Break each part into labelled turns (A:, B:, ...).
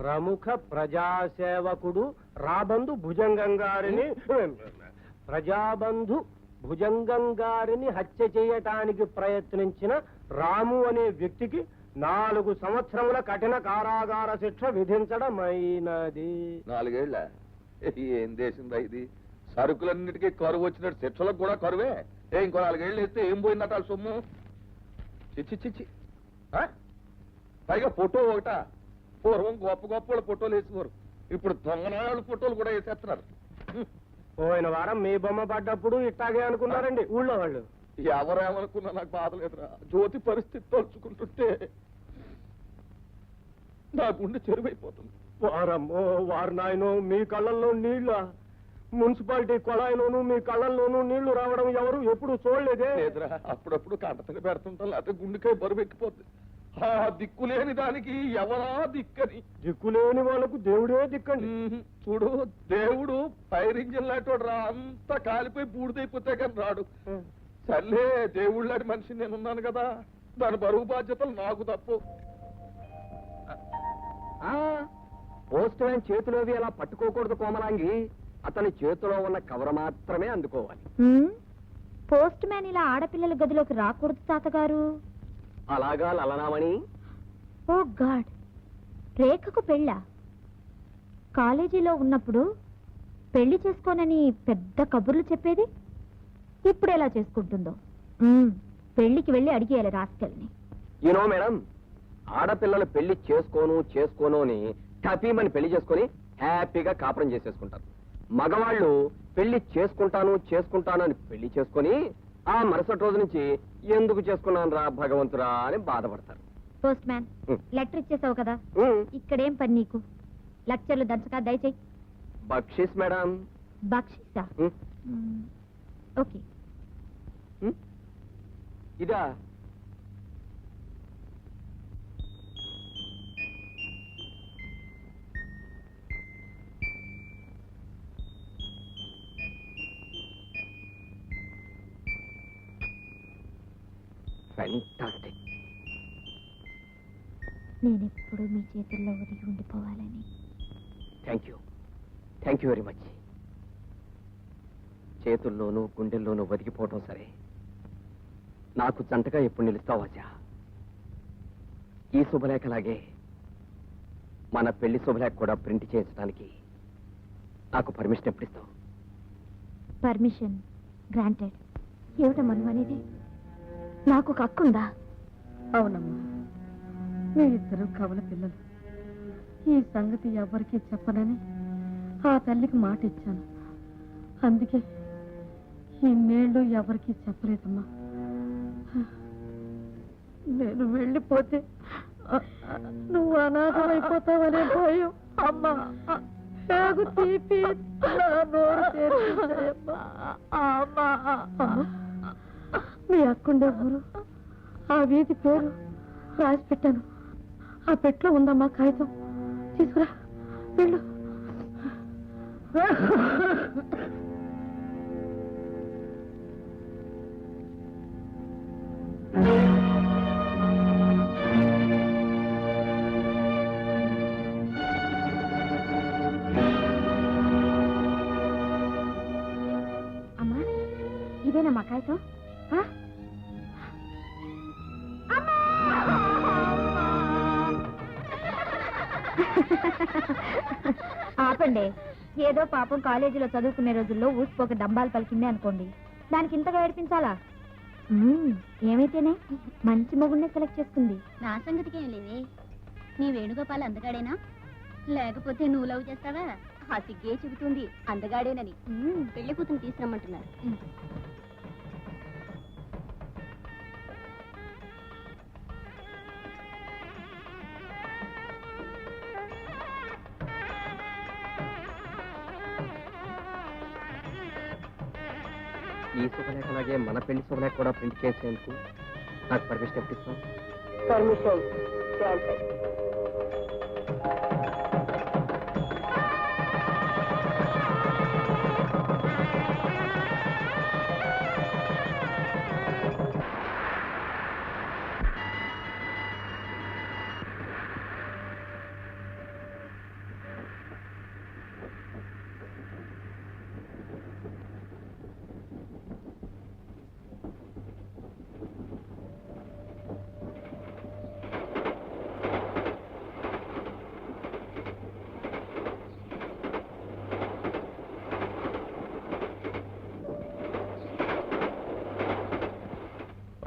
A: ప్రముఖ ప్రజాసేవకుడు రాబందు భుజంగం గారిని ప్రజాబంధు భుజంగం గారిని హత్య చేయటానికి ప్రయత్నించిన రాము అనే వ్యక్తికి నాలుగు సంవత్సరముల కఠిన కారాగార శిక్ష విధించడమైనది.
B: నాలుగేళ్ళ ఏం దేశందా ఇది? సరుకులన్నిటికీ కరువు వచ్చినట్టు శిక్షలకు కూడా కరువే. ఏ ఇంకో నాలుగేళ్ళు ఇస్తే ఏం పోయిందట సొమ్ము? చిచ్చి చిచ్చి ఆ? పైగా ఫోటో ఒకట? పూర్వం గొప్ప గొప్ప వాళ్ళ ఫోటోలు వేసేవారు. ఇప్పుడు దొంగనాళ్ళ ఫోటోలు కూడా వేసేస్తున్నారు.
A: పోయిన వారం మీ బొమ్మ పడ్డప్పుడు ఇట్టాగే అనుకున్నారండి ఊళ్ళో వాళ్ళు.
B: ఎవరేమనుకున్నా నాకు బాధ లేదురా. జ్యోతి పరిస్థితి తలుచుకుంటుంటే నా గుండె చెరువైపోతుంది.
A: వారమ్మో వారు నాయనో మీ కళ్ళల్లో నీళ్ళ? మున్సిపాలిటీ కొళాయిలోనూ మీ కళ్ళల్లోనూ నీళ్ళు రావడం ఎవరు ఎప్పుడు చూడలేదే?
B: లేదురా అప్పుడప్పుడు కంటతడి పెడుతుంటాం లేకపోతే గుండెకాయ బరువు ఎక్కిపోద్ది. ఆ దిక్కు లేని దానికి ఎవరా దిక్కని?
A: దిక్కులేని వాళ్ళకు దేవుడే దిక్కండి.
B: చూడు దేవుడు ఫైర్ ఇంజిన్ లాంటి రా. అంతా కాలిపోయి బూడిదైపోతే కానీ రాడు. సర్లే దేవుడు లాంటి మనిషి నేనున్నాను కదా. దాని బరువు బాధ్యతలు నాకు తప్పు.
C: పోస్ట్ మ్యాన్ చేతిలోవి అలా పట్టుకోకూడదు కోమలాంగి. అతని చేతిలో ఉన్న కవర్ మాత్రమే అందుకోవాలి.
D: పోస్ట్ మ్యాన్ ఇలా ఆడపిల్లల గదిలోకి రాకూడదు తాతగారు.
C: అలాగా లలనామణి?
D: ఓ గాడ్. రేఖకు పెళ్ళా? కాలేజీలో ఉన్నప్పుడు పెళ్ళి చేసుకోనని పెద్ద కబుర్లు చెప్పేది? ఇప్పుడు ఎలా చేసుకుంటుందో? మ్మ్, పెళ్ళికి వెళ్ళి అడిగేయాలి రాస్కెల్ని.
C: యూనో మేడం ఆడపిల్లలు పెళ్ళి చేసుకోను చేసుకోను అని టపీమని పెళ్ళి చేసుకొని హ్యాపీగా కాపురం చేసేసుకుంటారు. మగవాళ్ళు పెళ్ళి చేసుకుంటాను చేసుకుంటాను అని పెళ్ళి చేసుకొని ఆ మరుసటి రోజు నుంచి ఎందుకు చేసుకున్నాను రా భగవంతురా అని బాధపడతారు.
D: Post man. లెటర్ ఇచ్చేసావు కదా?
C: ఉమ్,
D: ఇక్కడేం పని నీకు? లెక్చర్లు దంచక దయచేయి.
C: బక్షీస్ మేడం.
D: బక్షిసా?
C: Um,
D: hmm, okay.
C: ఉమ్. ఇదా? ఫెంటాస్టిక్
D: నేనెప్పుడు మీ చేతుల్లో ఒదిగి ఉండిపోవాలని.
C: Thank you thank you very much చేతుల్లోనూ గుండెల్లోనూ బతికిపోవటం సరే. నాకు జంటగా ఎప్పుడు నిలుస్తావు ఆశ? ఈ శుభలేఖలాగే మన పెళ్ళి శుభలేఖ కూడా ప్రింట్ చేయించడానికి నాకు పర్మిషన్ ఎప్పుడు ఇస్తావు
D: పర్మిషన్ గ్రాంటెడ్. నువ్వు అనేది? నాకు ఒక హక్కు ఉందా
E: అవునమ్మా. మీ ఇద్దరు కవల పిల్లలు. ఈ సంగతి ఎవరికీ చెప్పనని ఆ తల్లికి మాట ఇచ్చాను. అందుకే ఇన్నేళ్ళు ఎవరికీ చెప్పలేదమ్మా. నేను వెళ్ళిపోతే నువ్వు అనాథమైపోతావనే భయం. అమ్మా. తీపి నా నోరు. అమ్మా. మీ అక్కుండే ఊరు. ఆ వీధి పేరు రాసి పెట్టాను. ఆ పెట్లో ఉందమ్మా కాగితం. తీసుకురా. వెళ్ళు.
D: అమ్మా ఇదేనా మా కాగితం? ఆపండి. ఏదో పాపం కాలేజీలో చదువుకునే రోజుల్లో ఊసిపోక డంబాలు పలికింది అనుకోండి. దానికి ఇంతగా ఏడిపించాలా? ఏమైతేనే? మంచి మొగుడినే సెలెక్ట్ చేసుకుంది.
F: నా సంగతికి ఏం లేదే. నీ వేణుగోపాల్ అందగాడేనా? లేకపోతే నువ్వు లవ్ చేస్తావా? ఆ సిగ్గే చెబుతుంది. అందగాడేనని. పెళ్ళి కూతురు తీసుకురమ్మంటున్నారు
C: ఈ శుభలేఖ అలాగే మన పెళ్ళి శుభలేఖ కూడా ప్రింట్ చేసేందుకు నాకు పర్మిషన్ ఎప్పుడు ఇస్తావు
A: పర్మిషన్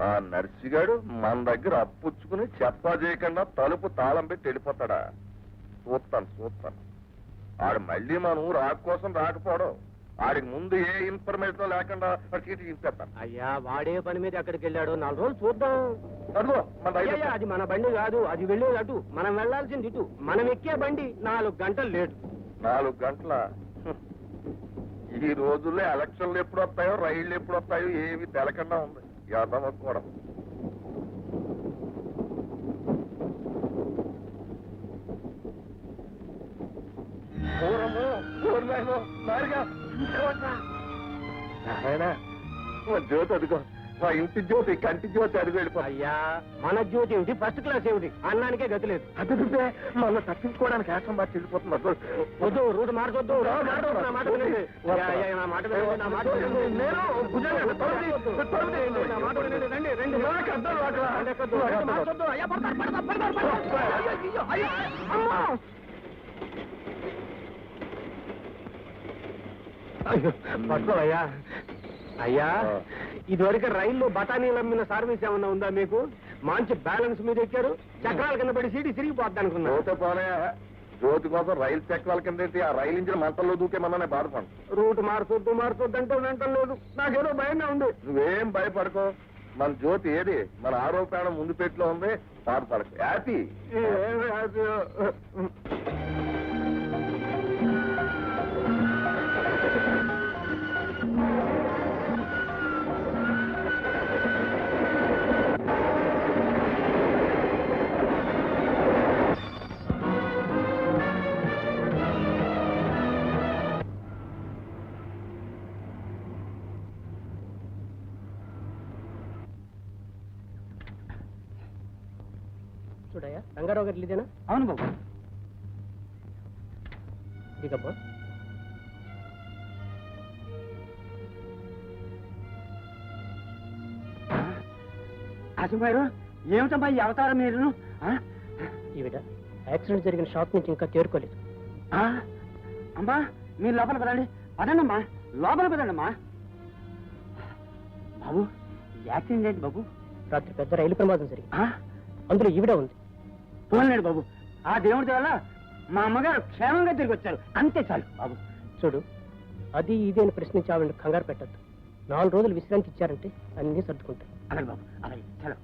B: ఆ నర్సిగాడు మన దగ్గర అప్పుచ్చుకుని చెప్పా చేయకుండా తలుపు తాళం పెట్టి వెళ్ళిపోతాడా? చూస్తాను చూస్తాను. ఆడు మళ్ళీ మన ఊరు ఆకు కోసం రాకపోవడం. ఆడికి ముందు ఏ ఇన్ఫర్మేషన్ లేకుండా చీటీ ఇచ్చేస్తాను
A: అయ్యా వాడే పని మీద ఎక్కడికి వెళ్ళాడు నాలుగు రోజులు చూద్దాం.
B: మన
A: అయ్యా, అది మన బండి కాదు అది వెళ్ళేది అటు. మనం వెళ్ళాల్సింది ఇటు. మనం ఎక్కే బండి నాలుగు గంటలు లేటు.
B: నాలుగు గంటల? ఈ రోజుల్లో ఎలక్షన్లు ఎప్పుడు వస్తాయో రైళ్ళు ఎప్పుడు వస్తాయో ఏవి తెలకుండా ఉంది. యాదవ కూడా పూరము పూర్ణాయను నారిగా నాయనా జ్యోతి అదిగో. మా ఇంటి జ్యోతి కంటి జ్యోతి అడిగి వెళ్ళిపోయి
A: అయ్యా మన జ్యోతి ఏమిటి ఫస్ట్ క్లాస్ ఏమిటి అన్నానికే గతి లేదు
B: అదిగితే మన తప్పించుకోవడానికి యాసం బాగా చెల్లిపోతుంది అసలు.
A: వద్దు రూట్ మార్చొద్దు నా మాట వినండి, నా మాట వినండి. అయ్యా, అయ్యా, నా మాట వినండి, నా మాట వినండి.
B: నేను భుజంగా తొలగి, తొలగి.
A: నా మాట వినండి, రండి, రండి.
B: నాకు అర్థం కావట్లా.
A: రండి, ఎక్కొద్దు,
B: నాకు
A: రండి,
B: అర్థం
A: మార్చొద్దు. అయ్యా, పడతారు, పడతారు, పడతారు, పడతారు. అయ్యో, అయ్యో, అమ్మా. అయ్యో, పట్టుకో అయ్యా అయ్యా
B: ఆ.
A: ఇదివరకు రైల్లో బఠానీలు అమ్మిన సర్వీస్ ఏమన్నా ఉందా మీకు? మంచి బ్యాలెన్స్ మీద ఎక్కారు చక్రాల కింద పడి సీటీ సిరిగిపోద్ది అనుకున్నా.
B: జ్యోతి పోనే జ్యోతి కోసం రైలు చక్రాల కింద? ఆ రైలు ఇంజిన్ మంటల్లో దూకేమన్నా బాధపడు
A: రూట్ మార్చొద్దు మార్చొద్దు అంటే లేదు. నాకేదో భయంగా ఉంది.
B: నువ్వేం భయపడకో. మన జ్యోతి ఏది? మన ఆరోపణ ముందు పెట్టులో ఉంది. బాధపడకు. హ్యాపీ?
A: చూడయ్యా? రంగారావు గారు ఇదేనా
G: అవును బాబు.
A: దిగబ్బా
G: ఆసిఫారు ఏమిటమ్మా ఈ అవతారం మీరు
A: ఈవిడ యాక్సిడెంట్ జరిగిన షాప్ నుంచి ఇంకా తేరుకోలేదు.
G: అమ్మా మీరు లోపల పదండి పదండమ్మా లోపల పదండమ్మా బాబు యాక్సిడెంట్ ఏంటి బాబు?
A: రాత్రి పెద్ద రైలు ప్రమాదం జరిగింది? అందులో ఈవిడ ఉంది.
G: పోలేడు బాబు. ఆ దేవుడి వల్ల మా అమ్మగారు క్షేమంగా తిరిగి వచ్చారు అంతే చాలు బాబు.
A: చూడు అది ఇది అని ప్రశ్నించి ఆవిడ కంగారు పెట్టద్దు. నాలుగు రోజులు విశ్రాంతి ఇచ్చారంటే అన్నీ సర్దుకుంటాయి.
G: అలాగే బాబు అలాగే. చలో.